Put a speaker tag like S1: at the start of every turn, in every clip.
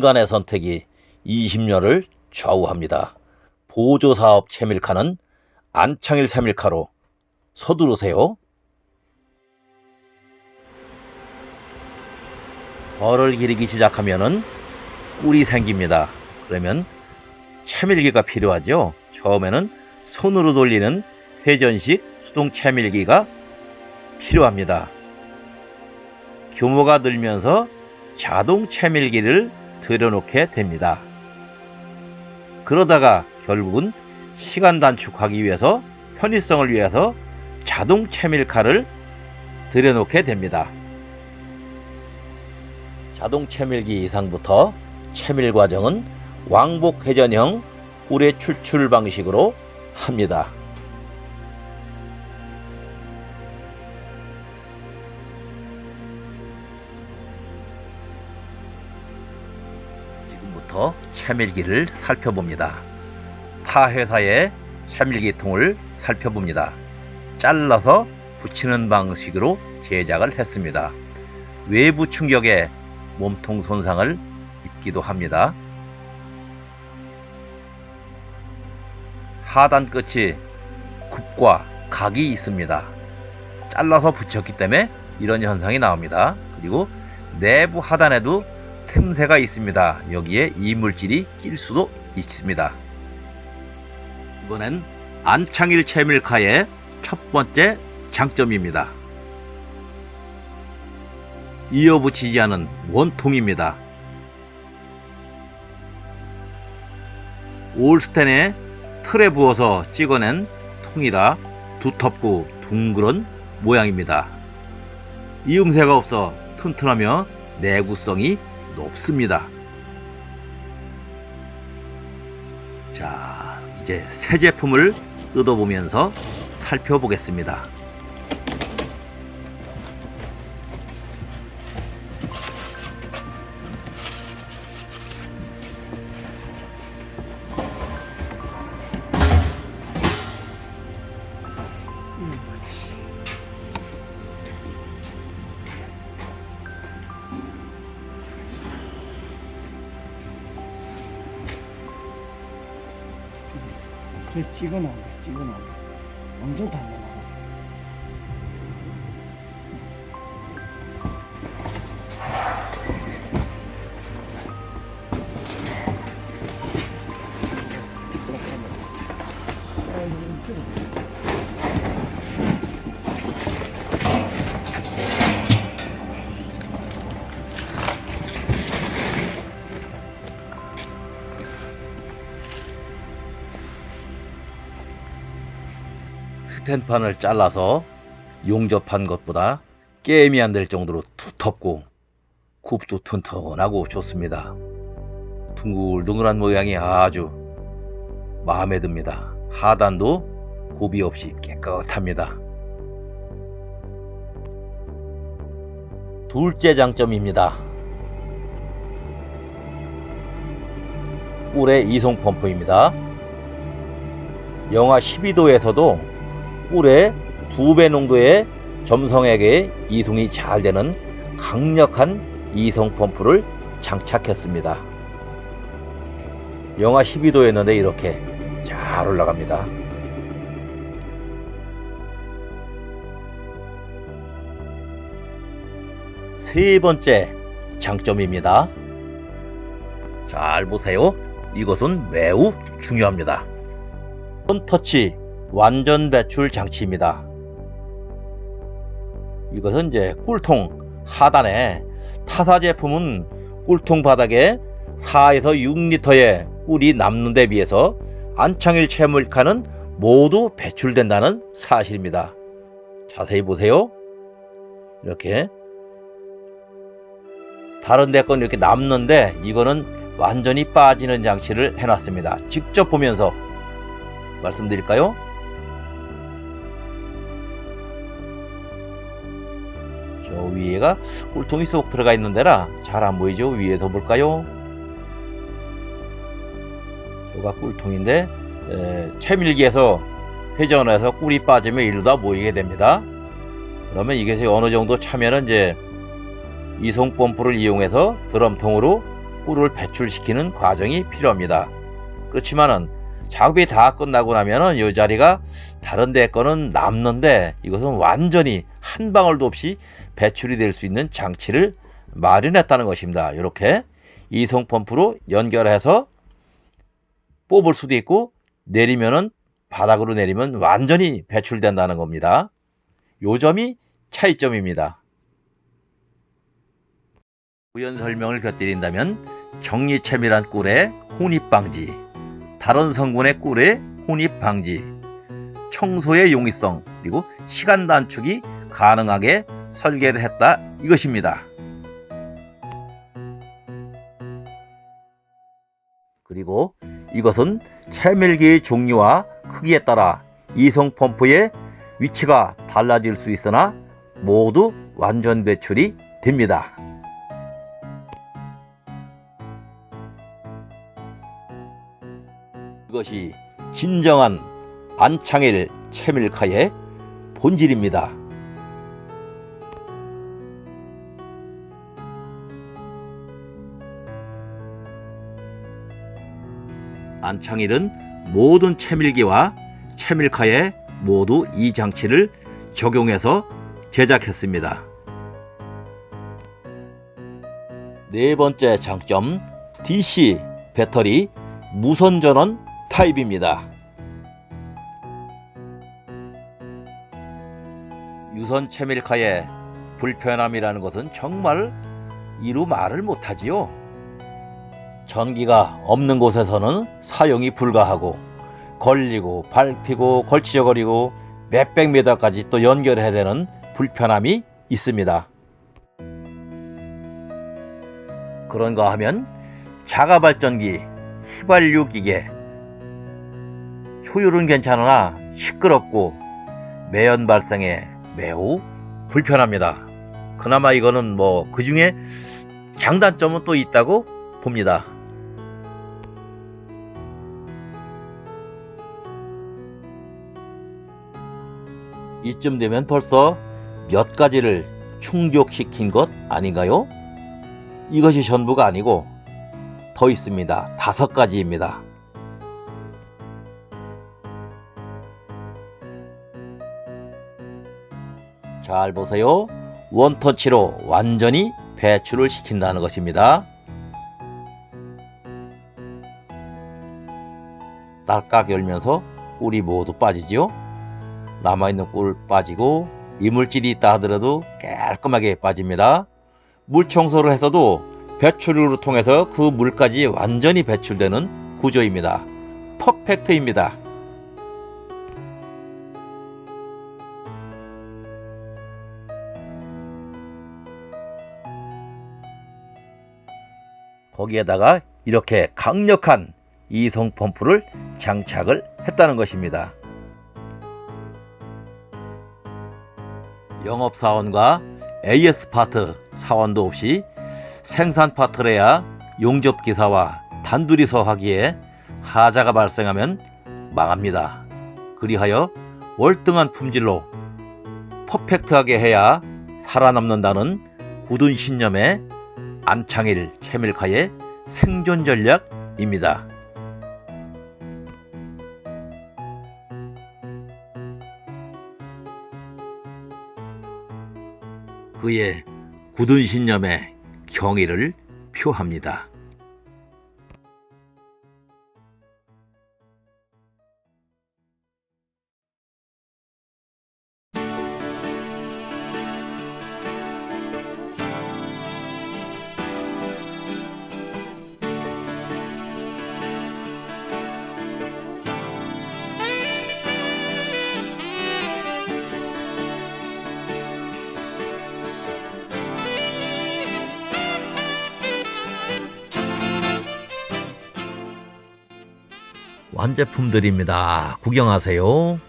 S1: 순간의 선택이 20년을 좌우합니다. 보조사업 채밀카는 안창일 채밀카로 서두르세요. 벌을 기르기 시작하면은 꿀이 생깁니다. 그러면 채밀기가 필요하죠. 처음에는 손으로 돌리는 회전식 수동 채밀기가 필요합니다. 규모가 늘면서 자동 채밀기를 들여놓게 됩니다. 그러다가 결국은 시간 단축하기 위해서 편의성을 위해서 자동 채밀칼을 들여놓게 됩니다. 자동 채밀기 이상부터 채밀 과정은 왕복 회전형 꿀의 추출 방식으로 합니다. 채밀기를 살펴봅니다. 타 회사의 채밀기 통을 살펴봅니다. 잘라서 붙이는 방식으로 제작을 했습니다. 외부 충격에 몸통 손상을 입기도 합니다. 하단 끝이 굽과 각이 있습니다. 잘라서 붙였기 때문에 이런 현상이 나옵니다. 그리고 내부 하단에도 틈새가 있습니다. 여기에 이물질이 낄 수도 있습니다. 이번엔 안창일 채밀카의 첫 번째 장점입니다. 이어붙이지 않은 원통입니다. 올스텐에 틀에 부어서 찍어낸 통이라 두텁고 둥그런 모양입니다. 이음새가 없어 튼튼하며 내구성이 높습니다. 자, 이제 새 제품을 뜯어보면서 살펴보겠습니다.
S2: 완전 단단하다
S1: 스텐판을 잘라서 용접한 것보다 게임이 안 될 정도로 두텁고 굽도 튼튼하고 좋습니다. 둥글둥글한 모양이 아주 마음에 듭니다. 하단도 굽이 없이 깨끗합니다. 둘째 장점입니다. 꿀의 이송 펌프입니다. 영하 12도에서도 꿀의 두 배 농도의 점성액에 이송이 잘 되는 강력한 이송 펌프를 장착했습니다. 영하 12도였는데 이렇게 잘 올라갑니다. 세 번째 장점입니다. 잘 보세요. 이것은 매우 중요합니다. 손터치 완전 배출 장치입니다. 이것은 이제 꿀통 하단에 타사 제품은 꿀통 바닥에 4에서 6리터의 꿀이 남는 데 비해서 안창일 채물카는 모두 배출된다는 사실입니다. 자세히 보세요. 이렇게 다른 데 건 이렇게 남는데 이거는 완전히 빠지는 장치를 해놨습니다. 직접 보면서 말씀드릴까요? 저 위에가 꿀통이 쏙 들어가 있는 데라 잘 안 보이죠? 위에서 볼까요? 저가 꿀통인데 에, 채밀기에서 회전을 해서 꿀이 빠지면 일로 다 모이게 됩니다. 그러면 이것이 어느 정도 차면은 이제 이송 펌프를 이용해서 드럼통으로 꿀을 배출시키는 과정이 필요합니다. 그렇지만은 작업이 다 끝나고 나면은 이 자리가 다른 데 거는 남는데 이것은 완전히 한 방울도 없이 배출이 될 수 있는 장치를 마련했다는 것입니다. 이렇게 이송 펌프로 연결해서 뽑을 수도 있고 내리면은 바닥으로 내리면 완전히 배출된다는 겁니다. 요 점이 차이점입니다. 우연 설명을 곁들인다면 정리체밀한 꿀의 혼입 방지, 다른 성분의 꿀의 혼입 방지, 청소의 용이성, 그리고 시간 단축이 가능하게 설계를 했다 이것입니다. 그리고 이것은 채밀기의 종류와 크기에 따라 이송 펌프의 위치가 달라질 수 있으나 모두 완전 배출이 됩니다. 이것이 진정한 안창일 채밀카의 본질입니다. 안창일은 모든 채밀기와 채밀카에 모두 이 장치를 적용해서 제작했습니다. 네 번째 장점 DC 배터리 무선 전원 타입입니다. 유선 채밀카의 불편함이라는 것은 정말 이루 말을 못하지요. 전기가 없는 곳에서는 사용이 불가하고 걸리고 밟히고 걸치적거리고 몇백 미터까지 또 연결해야 되는 불편함이 있습니다. 그런가 하면 자가 발전기, 휘발유 기계 효율은 괜찮으나 시끄럽고 매연 발생에 매우 불편합니다. 그나마 이거는 뭐 그 중에 장단점은 또 있다고 봅니다. 이쯤 되면 벌써 몇 가지를 충족시킨 것 아닌가요? 이것이 전부가 아니고 더 있습니다. 다섯 가지입니다. 잘 보세요. 원터치로 완전히 배출을 시킨다는 것입니다. 딸깍 열면서 꿀이 모두 빠지지요. 남아있는 꿀 빠지고 이물질이 있다 하더라도 깔끔하게 빠집니다. 물 청소를 해서도 배출을 통해서 그 물까지 완전히 배출되는 구조입니다. 퍼펙트입니다. 거기에다가 이렇게 강력한 이송 펌프를 장착을 했다는 것입니다. 영업사원과 AS 파트 사원도 없이 생산 파트래야 용접기사와 단둘이서 하기에 하자가 발생하면 망합니다. 그리하여 월등한 품질로 퍼펙트하게 해야 살아남는다는 굳은 신념의 안창일 채밀카의 생존 전략입니다. 그의 굳은 신념에 경의를 표합니다. 완제품들입니다. 구경하세요.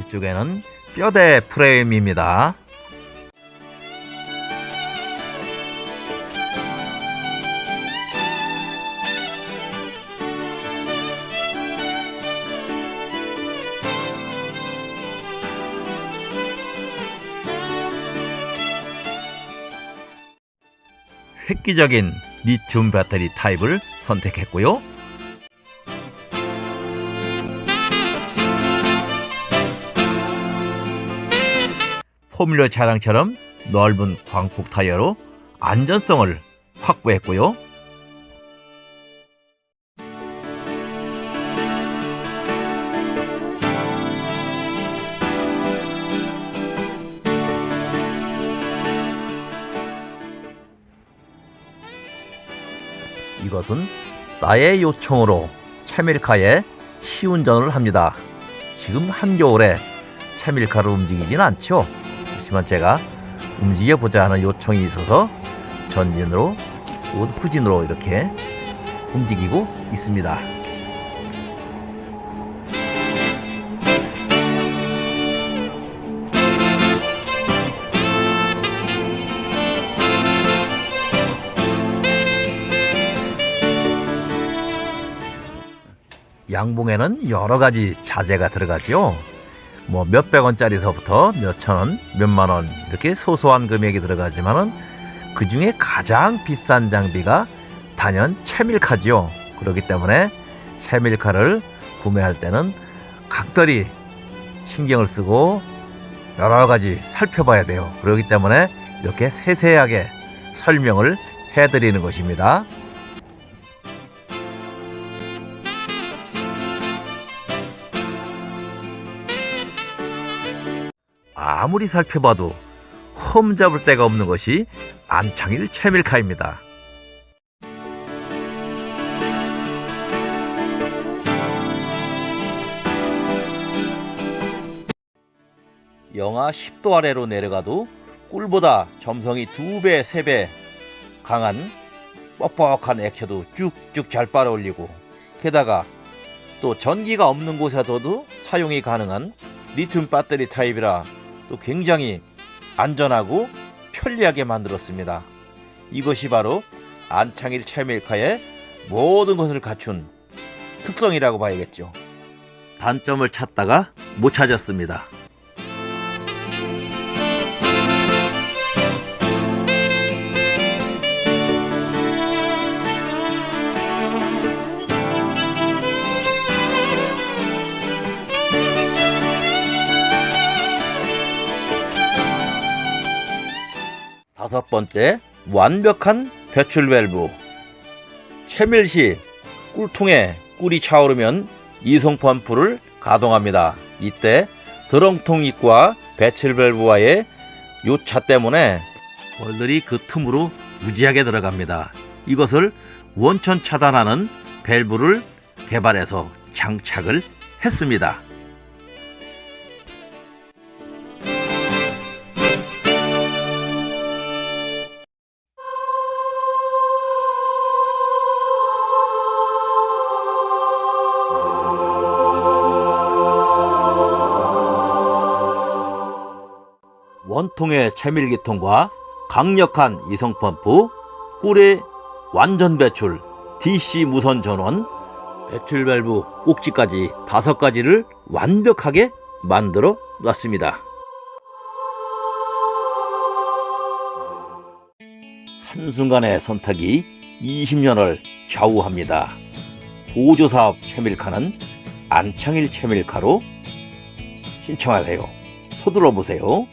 S1: 이쪽에는 뼈대 프레임입니다. 획기적인 리튬 배터리 타입을 선택했고요. 포뮬러 차량처럼 넓은 광폭 타이어로 안전성을 확보했고요. 것은 나의 요청으로 채밀카에 시운전을 합니다. 지금 한겨울에 채밀카를 움직이진 않죠. 하지만 제가 움직여보자 하는 요청이 있어서 전진으로 또 후진으로 이렇게 움직이고 있습니다. 양봉에는 여러 가지 자재가 들어가죠. 뭐 몇백 원짜리서부터 몇천 원, 몇만 원 이렇게 소소한 금액이 들어가지만은 그 중에 가장 비싼 장비가 단연 채밀카지요. 그렇기 때문에 채밀카를 구매할 때는 각별히 신경을 쓰고 여러 가지 살펴봐야 돼요. 그렇기 때문에 이렇게 세세하게 설명을 해드리는 것입니다. 아무리 살펴봐도 흠 잡을 데가 없는 것이 안창일 채밀카입니다. 영하 10도 아래로 내려가도 꿀보다 점성이 2배, 3배 강한 뻑뻑한 액체도 쭉쭉 잘 빨아올리고 게다가 또 전기가 없는 곳에서도 사용이 가능한 리튬 배터리 타입이라 또 굉장히 안전하고 편리하게 만들었습니다. 이것이 바로 안창일 채밀카의 모든 것을 갖춘 특성이라고 봐야겠죠. 단점을 찾다가 못 찾았습니다. 다섯 번째, 완벽한 배출 밸브. 채밀 시 꿀통에 꿀이 차오르면 이송 펌프를 가동합니다. 이때 드렁통 입구와 배출 밸브와의 요차 때문에 벌들이 그 틈으로 무지하게 들어갑니다. 이것을 원천 차단하는 밸브를 개발해서 장착을 했습니다. 통의 채밀기통과 강력한 이성펌프, 꿀의 완전 배출, DC 무선 전원, 배출 밸브 꼭지까지 다섯 가지를 완벽하게 만들어 놨습니다. 한순간의 선택이 20년을 좌우합니다. 보조사업 채밀카는 안창일 채밀카로 신청하세요. 서둘러 보세요.